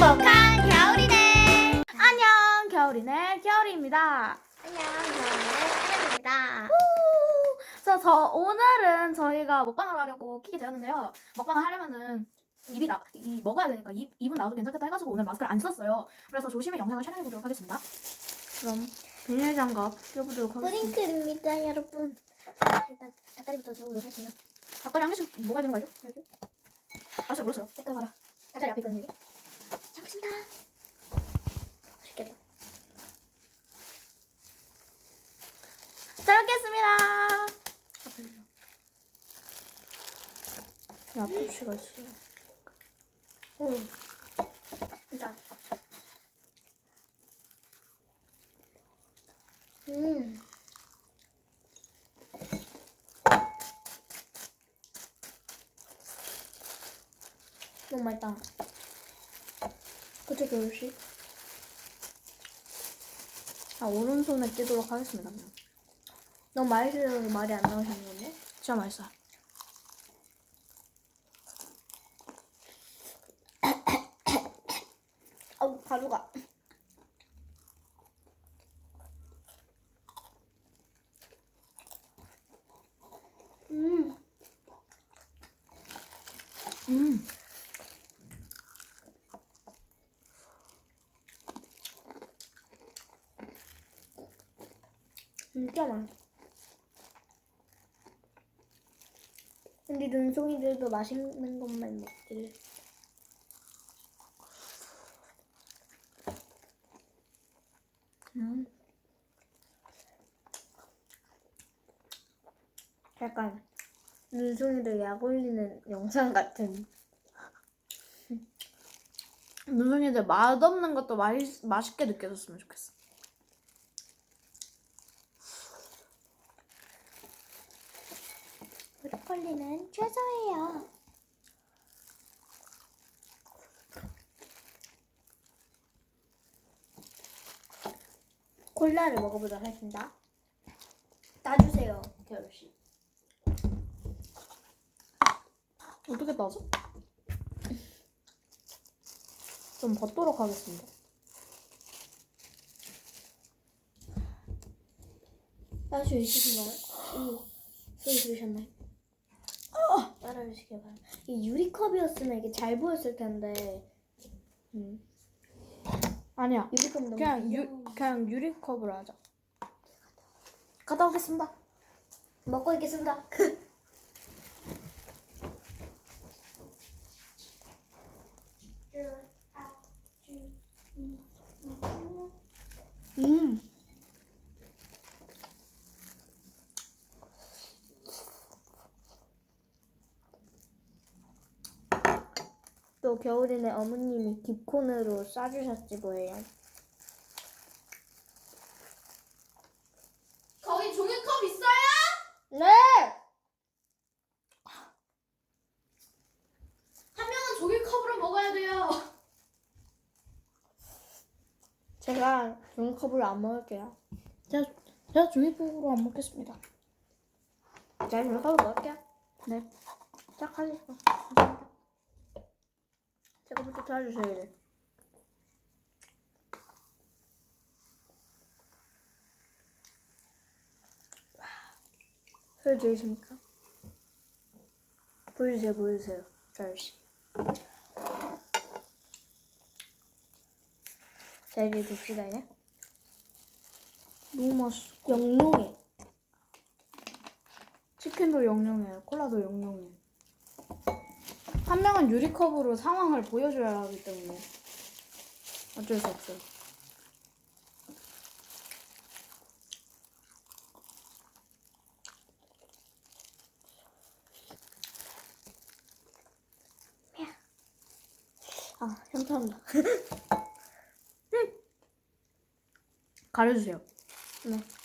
행복한 겨울이네. 안녕 겨울이네 겨울이입니다 안녕, 겨울이네. 하늘입니다. 그래서 저 오늘은 저희가 먹방을 하려고 키게 되었는데요 먹방을 하려면은 입이 나, 이 먹어야 되니까 입, 입은 나와도 괜찮겠다 해가지고 오늘 마스크를 안 썼어요 그래서 조심히 영상을 촬영해보도록 하겠습니다 그럼 비닐장갑 껴보도록 하겠습니다 프링클입니다, 여러분. 일단 닭다리부터 들어보도록 할게요. 닭다리 한 개씩 먹어야 되는 거 알죠? 이렇게? 아저 몰랐어요 색깔 봐라. 닭다리 앞에 있거든요. 잘 먹습니다. 맛있겠다. 잘 먹겠습니다 아프치가 있어요 음. 진짜. 음. 너무 맛있다. 그쵸, 겨울씨? 아 오른손에 끼도록 하겠습니다. 너무 맛있어서 말이 안 나오시는 건데? 진짜 맛있어요 아우, 가루가. 음. 음 맛있어. 근데 눈송이들도 맛있는 것만 먹지. 음. 약간 눈송이들 약 올리는 영상 같은. 눈송이들 맛없는 것도 맛있, 맛있게 느껴졌으면 좋겠어. 브로콜리는 최소예요. 콜라를 먹어보도록 하겠습니다. 따주세요, 겨울씨. 어떻게 따져? 좀 벗도록 하겠습니다. 따주 있으신가요? 이 소리 들으셨나요? 따라주시길 바랍니다. 이 유리컵이었으면 이게 잘 보였을 텐데 음. 아니야. 유리컵 너무 그냥. 유 그냥 유리컵으로 하자. 갔다 오겠습니다. 먹고 있겠습니다. 음. 또 겨울에는 어머님이 깁콘으로 싸주셨지 뭐예요. 거기 종이컵 있어요? 네! 한 명은 종이컵으로 먹어야 돼요. 제가 종이컵으로 안 먹을게요. 제가 제가 종이컵으로 안 먹겠습니다. 제가 종이컵으로 먹을게요. 네. 시작하겠어. 제가부터 도와주셔야 돼. 소리 들리십니까? 보여주세요, 보여주세요. 자유씨. 자, 이제 봅시다, 이제. 너무 맛있어. 영롱해. 치킨도 영롱해요. 콜라도 영롱해. 한 명은 유리컵으로 상황을 보여줘야 하기 때문에 어쩔 수 없어요. 아, 현타온다. 가려주세요. 네.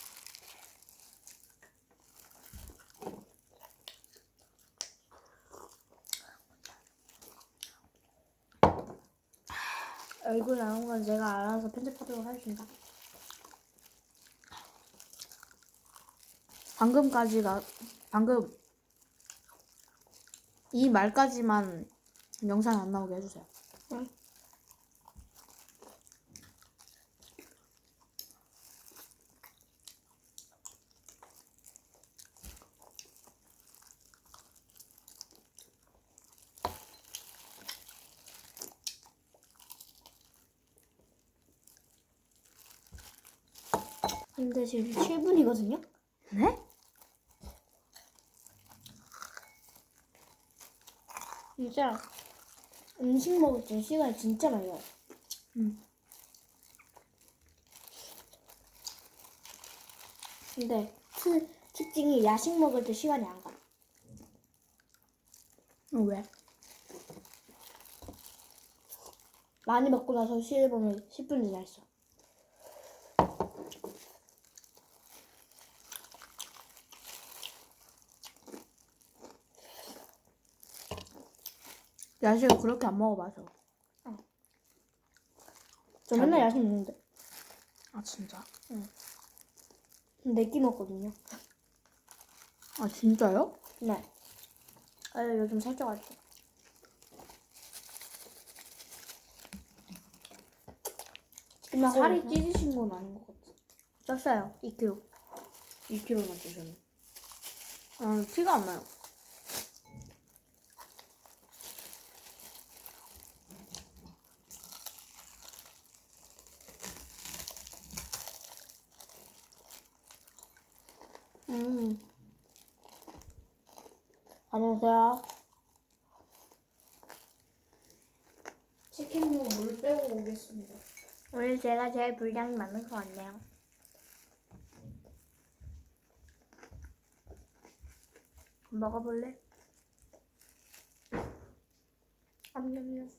얼굴 나온 건 제가 알아서 편집하도록 하겠습니다. 방금까지가 방금 이 말까지만 영상에 안 나오게 해주세요. 응. 근데 지금 7분이거든요? 네? 진짜 음식 먹을 때 시간이 진짜 많이 가요. 음. 근데 트, 특징이 야식 먹을 때 시간이 안 가. 어, 왜? 많이 먹고 나서 시를 보면 10분 지났어. 야식을 그렇게 안 먹어봐서. 저 잘 맨날 먹어. 야식 먹는데. 아, 진짜? 네끼 먹거든요. 아, 진짜요? 네. 아, 요즘 살쪄가지고. 근데 살이 찌으신 건 아닌 것 같아. 쪘어요. 2kg. 2kg나 찌셨네. 아, 티가 안 나요. 음. 안녕하세요. 치킨무 물 빼고 오겠습니다. 오늘 제가 제일 분량이 많은 것 같네요. 먹어볼래? 암냠냠.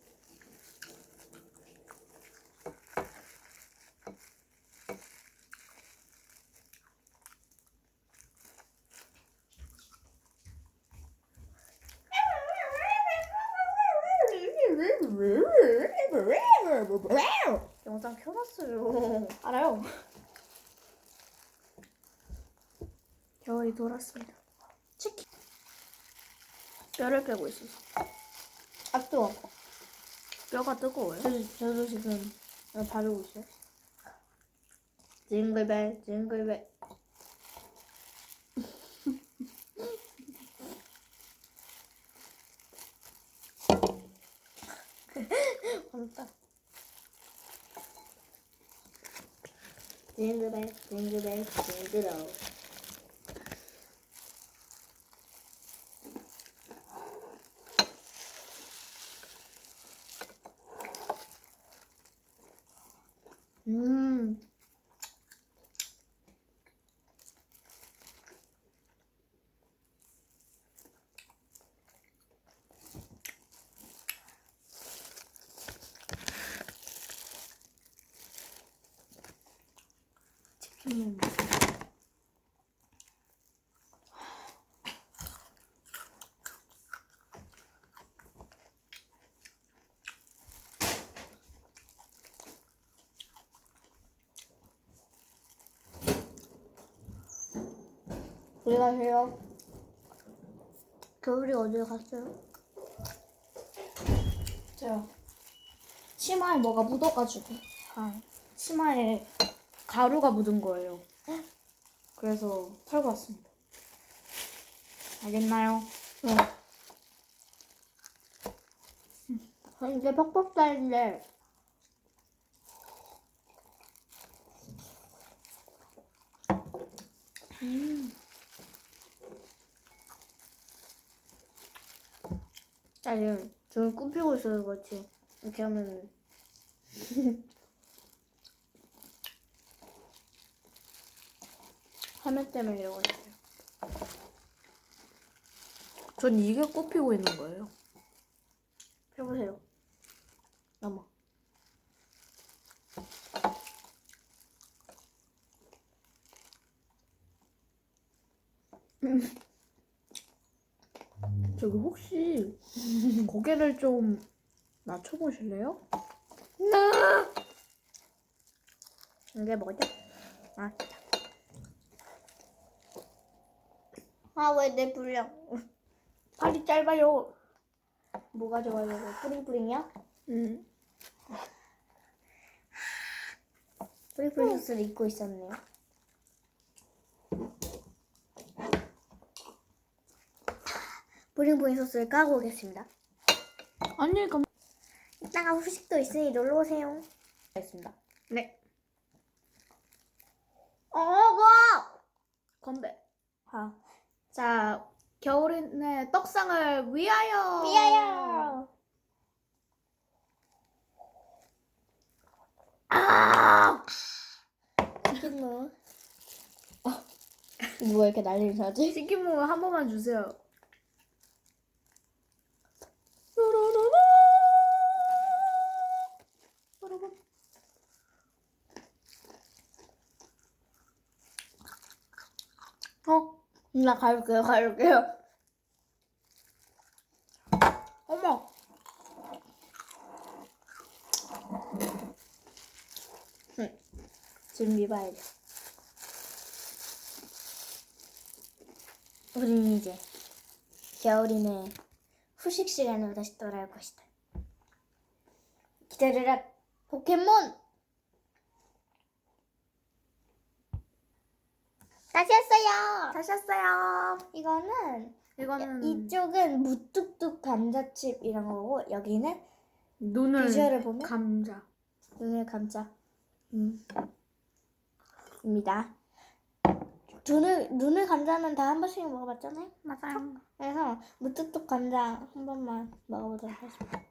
켜놨어요. 알아요. 겨울이 돌았습니다. 치킨. 뼈를 빼고 있어서. 아 뜨거. 뼈가 뜨거워요? 저도, 저도 지금 바르고 있어요. 징글벨, 징글벨. 화났다. 징글벨, 징글벨, 징글벨. 음. 치킨 어디 가세요? 겨울이 어디 갔어요? 제가 치마에 뭐가 묻어가지고 아, 치마에 가루가 묻은 거예요. 그래서 털고 왔습니다. 알겠나요? 네. 저 이제 퍽퍽살인데 아 지금 꿈피고 있어서 그렇지 이렇게 하면 화면 때문에 이러고 있어요 전 이게 꼽히고 있는 거예요. 해보세요 넘어 저기 혹시 고개를 좀 낮춰보실래요? 이게 뭐죠? 아, 아, 왜 내 분량? 팔이 짧아요. 뭐가 좋아요? 뿌링뿌링이야? 음. 뿌링뿌링 소스를 입고 있었네요. 뿌링뿌링 소스를 까고 오겠습니다. 아니, 그럼. 이따가 후식도 있으니 놀러 오세요. 알겠습니다. 네. 어거 건배. 아 자, 겨울인의 떡상을 위하여. 미아야 아 치킨무 어 뭐야 이렇게 난리를 쳐지? 치킨 무 한 번만 주세요. 여러분. 어? 나 가볼게요 가볼게요. 어머. 준비 봐야죠. 우린 이제 겨울이네. 후식 시간으로 다시 돌아올 것이다. 기다려라 포켓몬 다시 왔어요 다시 왔어요. 이거는 이거는 이쪽은 무뚝뚝 감자칩 이런 거고 여기는 눈을 비주얼을 보면 감자. 눈을 감자 음. 입니다. 눈을 눈을 감자는 다 한 번씩 먹어봤잖아요. 맞아요. 그래서 무뚝뚝 감자 한 번만 먹어보도록 하겠습니다.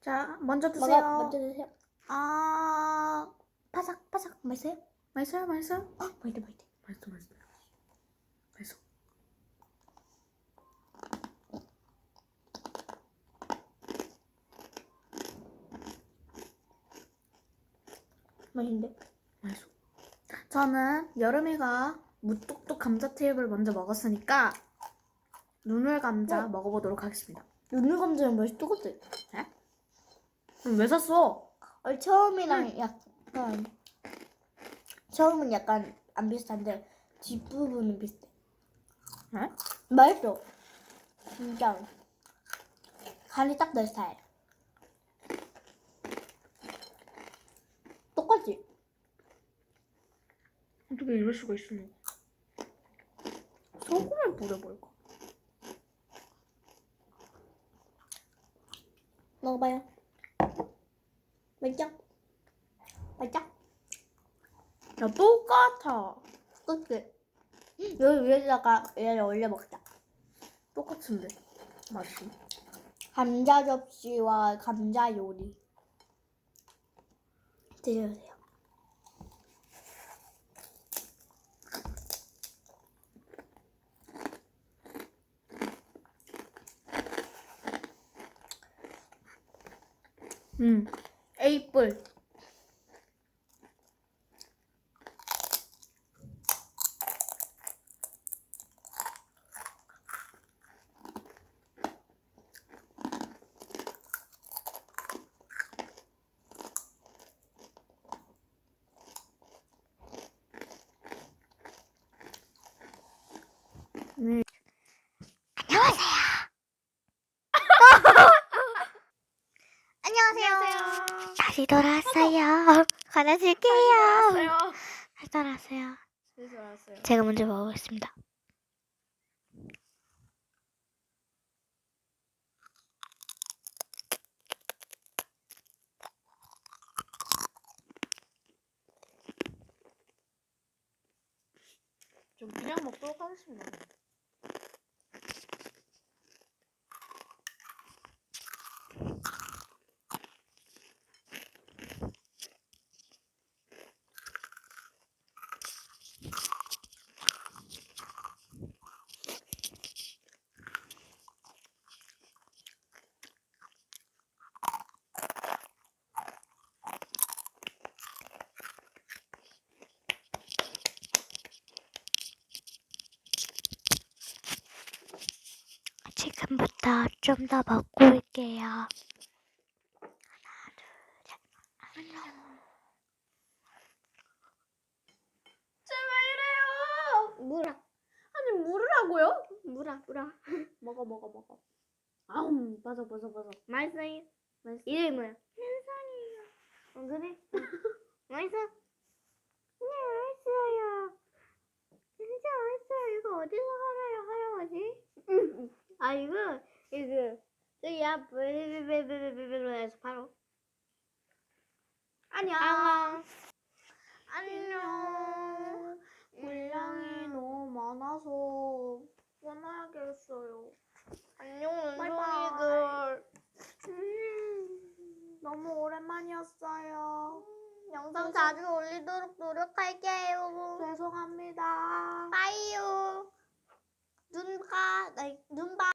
자, 먼저 먹어 드세요. 먼저 드세요. 아, 바삭 바삭 맛있어요? 맛있어요, 맛있어요? 어, 맛있다. 맛있어, 맛있어. 맛있어. 맛있는데? 맛있어. 저는 여름이가 무뚝뚝 감자튀김을 먼저 먹었으니까 눈을 감자 어? 먹어보도록 하겠습니다. 눈을 감자랑 맛이 똑같아. 그럼 왜 샀어? 어, 처음이랑 약간 처음은 약간 안 비슷한데 뒷부분은 비슷해. 에? 맛있어. 진짜 간이 딱 내 스타일. 똑같지? 어떻게 이럴 수가 있으니? 소금을 뿌려볼까? 먹어봐요. 맛있죠? 맛있죠? 야, 똑같아. 그치? 여기 위에다가 얘를 올려 먹자. 똑같은데. 맛이. 감자 접시와 감자 요리. 드셔보세요. 음. 에이플. 네. 안녕하세요. 다시 돌아왔어요. 알았어요. 다시 돌아왔어요. 그래서 알았어요. 제가 먼저 먹어보겠습니다. 좀 그냥 먹도록 하겠습니다. 지금부터 좀 더 먹고 올게요. 하나, 둘, 셋. 안녕. 제발 이래요. 물아, 아니 물으라고요? 물아, 물아. 먹어 먹어 먹어. 아우 맞아 맞아 맞아. 맛있어요? 맛있어. 이름이 뭐야? 현상이에요. 어, 그래? 맛있어? 네, 맛있어요. 진짜 맛있어요. 이거 어디서 살아요, 할아버지? 아, 이거, 이거 저기야 베베베베베베베베서 바로 안녕 안녕 물량이 너무 많아서 원하겠어요 안녕 눈송이들 너무 오랜만이었어요 영상 자주 올리도록 노력할게요 죄송합니다 빠이요 눈봐 눈봐